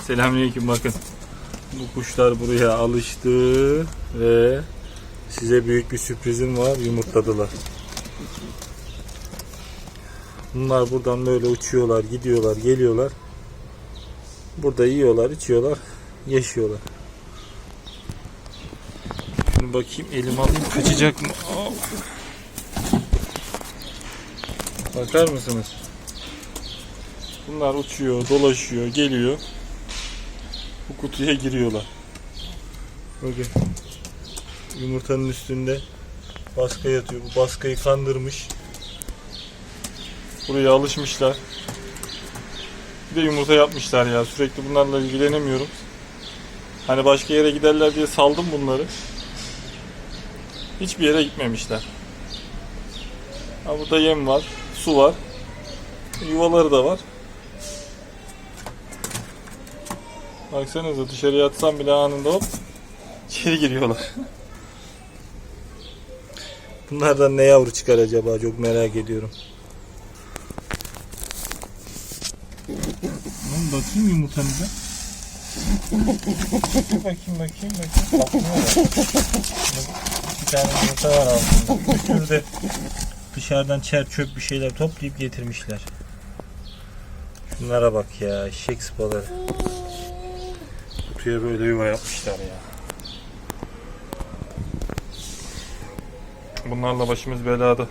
Selamünaleyküm bakın. Bu kuşlar buraya alıştı ve size büyük bir sürprizim var. Yumurtladılar. Bunlar buradan böyle uçuyorlar, gidiyorlar, geliyorlar. Burada yiyorlar, içiyorlar, yaşıyorlar. Şunu bakayım elim alayım kaçacak mı? Bakar mısınız? Bunlar uçuyor, dolaşıyor, geliyor. Bu kutuya giriyorlar. Bakın. Yumurtanın üstünde baskı yatıyor. Bu baskıyı kandırmış. Buraya alışmışlar. Bir de yumurta yapmışlar ya. Sürekli bunlarla ilgilenemiyorum. Hani başka yere giderler diye saldım bunları. Hiçbir yere gitmemişler. Ha burada yem var, su var. Yuvaları da var. Baksanıza dışarıya atsam bile anında hop içeri giriyorlar. Bunlardan ne yavru çıkar acaba çok merak ediyorum. Lan bakayım yumurtanıza. bakayım bakayım bakayım. Bakmıyor Bir tane yumurta var altında. Bir dışarıdan çer çöp bir şeyler toplayıp getirmişler. Şunlara bak ya eşek sıpaları. Kutuya böyle yuva yapmışlar ya. Bunlarla başımız belada.